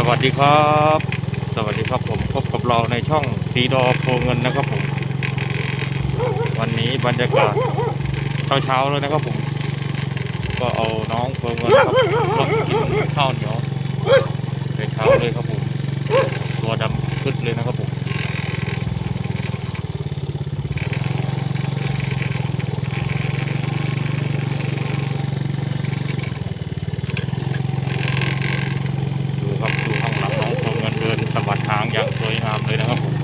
สวัสดีครับ สวัสดีครับผมพบกับเราในช่องสีดอโพเงินนะครับผม วันนี้บรรยากาศเช้าๆเลยนะครับผม ก็เอาน้องโพเงินครับรถกินข้าวเหนียวเช้าเลยครับผม ตัวดำขึ้นเลยนะครับผม ดูครับดูข้างหลังน้องโพเงินเดินสะบัดหางอย่างสวยงามเลยนะครับผม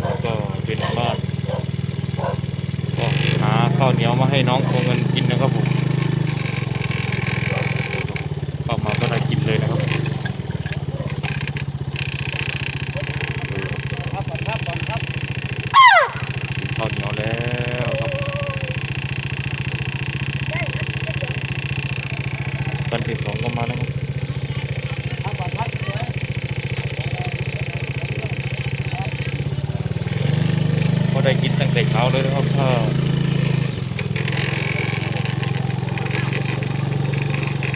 แล้วก็เป็นบ้านก็หาข้าวเหนียวมาให้น้องโคเงินกินนะครับผมเข้ามาก็ได้กินเลยนะครับ ครับผมครับผมครับ กินข้าวเหนียวแล้วครับกันที่สองก็มาแล้วครับ ครับผมครับสวย ก็ ได้กินตั้งแต่เช้าเลยนะครับถ้า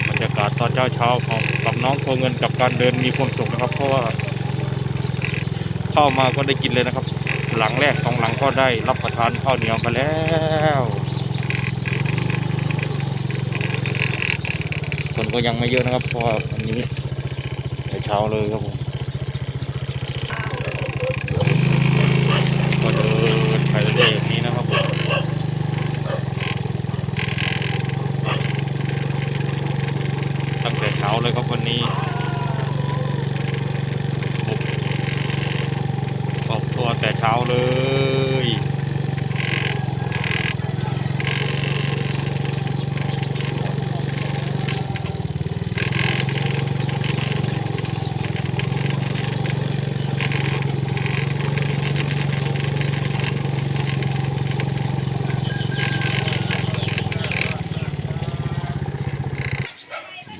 บรรยากาศตอนเช้าเช้าของกับน้องโคเงินกับการเดินมีความสุขนะครับ เพราะว่า เข้ามาก็ได้กินเลยนะครับ หลังแรกสองหลังก็ได้รับประทานข้าวเหนียวไปแล้วคนก็ยังไม่เยอะนะครับ เพราะว่าวันนี้แต่เช้าเลยครับผมก็เดิน ไปเรื่อยๆแบบนี้นะครับผมตั้งแต่เช้าเลยครับวันนี้ผมออกตัวแต่เช้าเลย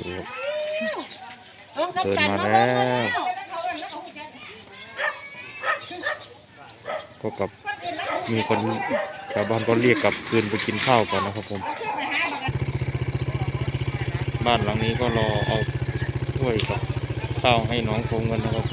ดูครับ เดินมาแล้วก็กับมีคนชาวบ้านก็เรียกกลับคืนไปกินข้าวก่อนนะครับผม บ้านหลังนี้ก็รอเอาถ้วยกับข้าวให้น้องโคงกันนะครับ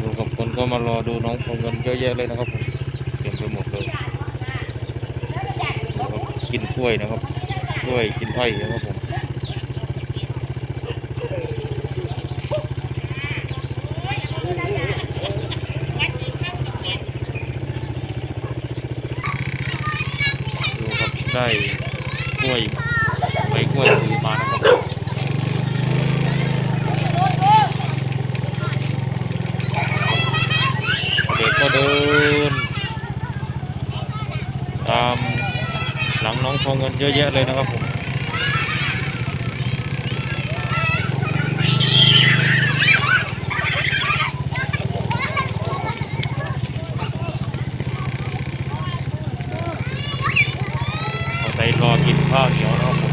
ดูกับคนก็มา รอดูน้องโคงเงินเยอะแยะเลยนะครับผมเต็มไปหมดเลยกินกล้วยนะครับกล้วยกินไผ่นะครับผมดูครับได้กล้วยใบกล้วยถือมานะครับ เดิน ตามหลังน้องทองเงินเยอะแยะเลยนะครับผมเอาใส่รอกินข้าวเหนียวนะครับผม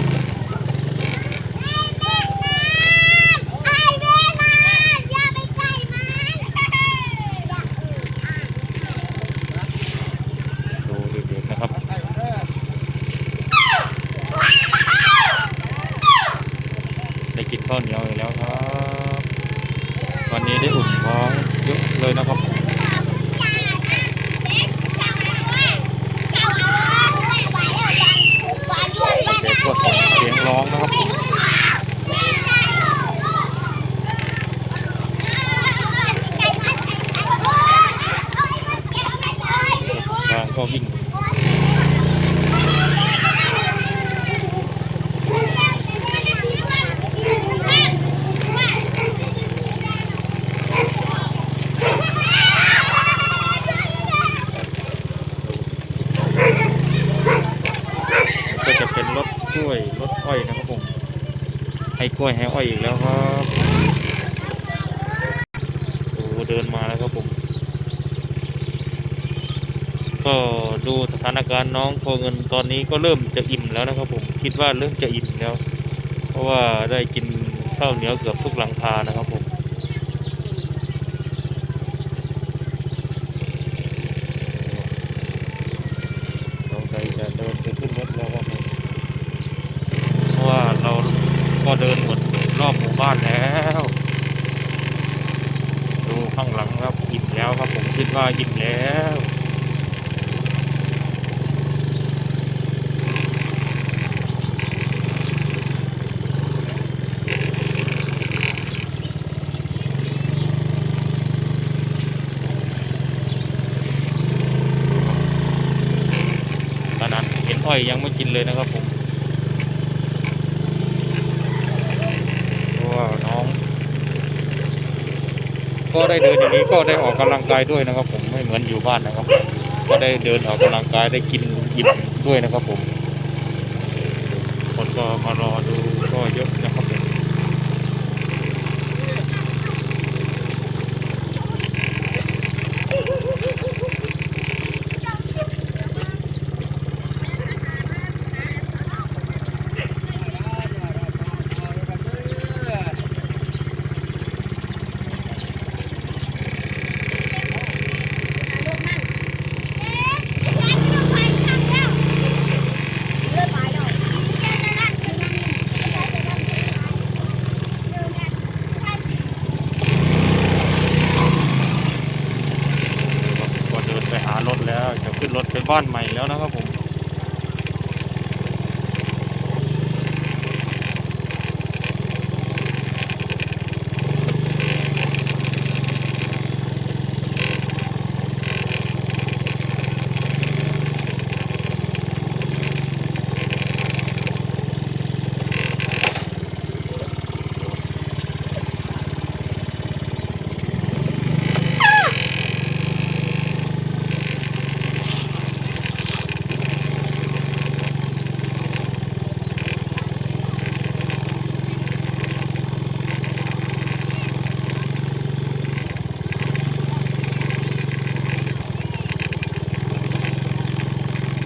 ดูเด็กๆนะ ครับได้กินข้าวเหนียวอีกแล้วครับ วันนี้ได้อุ่นท้องเยอะเลยนะครับเด็กก็ส่งเสียงร้องนะครับทางก็วิ่งก็จะเป็นรถก ล้วยรถอ้อยนะครับผมให้กล้วยให้อ้อยอีกแล้วครับโอ้เดินมาแล้วครับผมก็ดูสถานการณ์น้องโคเงินตอนนี้ก็เริ่มจะอิ่มแล้วนะครับผมคิดว่าเริ่มจะอิ่มแล้ว เพราะว่าได้กินข้าวเหนียวเกือบทุกหลังคานะครับผมสงสัยจะเดินไปขึ้นรถแล้วครับผมเพราะว่าเรา ก็เดินหมดรอบหมู่บ้านแล้ว ดูข้างหลังครับอิ่มแล้วครับผมคิดว่าอิ่มแล้วขนาดเห็นอ้อยยังไม่กินเลยนะครับผมเพราะว่าน้อง ก็ได้เดินอย่างนี้ก็ได้ออกกำลังกายด้วยนะครับ ผมไม่เหมือนอยู่บ้านนะครับ ก็ได้เดินออกกำลังกายได้กินอิ่มด้วยนะครับผมคนก็มารอดูก็เยอะนะครับผมารถแล้วจะขึ้นรถไปบ้านใหม่แล้วนะครับผม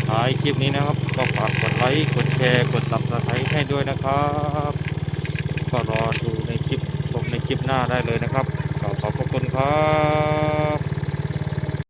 ท้ายคลิปนี้นะครับ ก็ฝากกดไลค์กดแชร์กด subscribe ให้ด้วยนะครับก็รอดูในคลิปชมในคลิปหน้าได้เลยนะครับขอขอบพระคุณครับ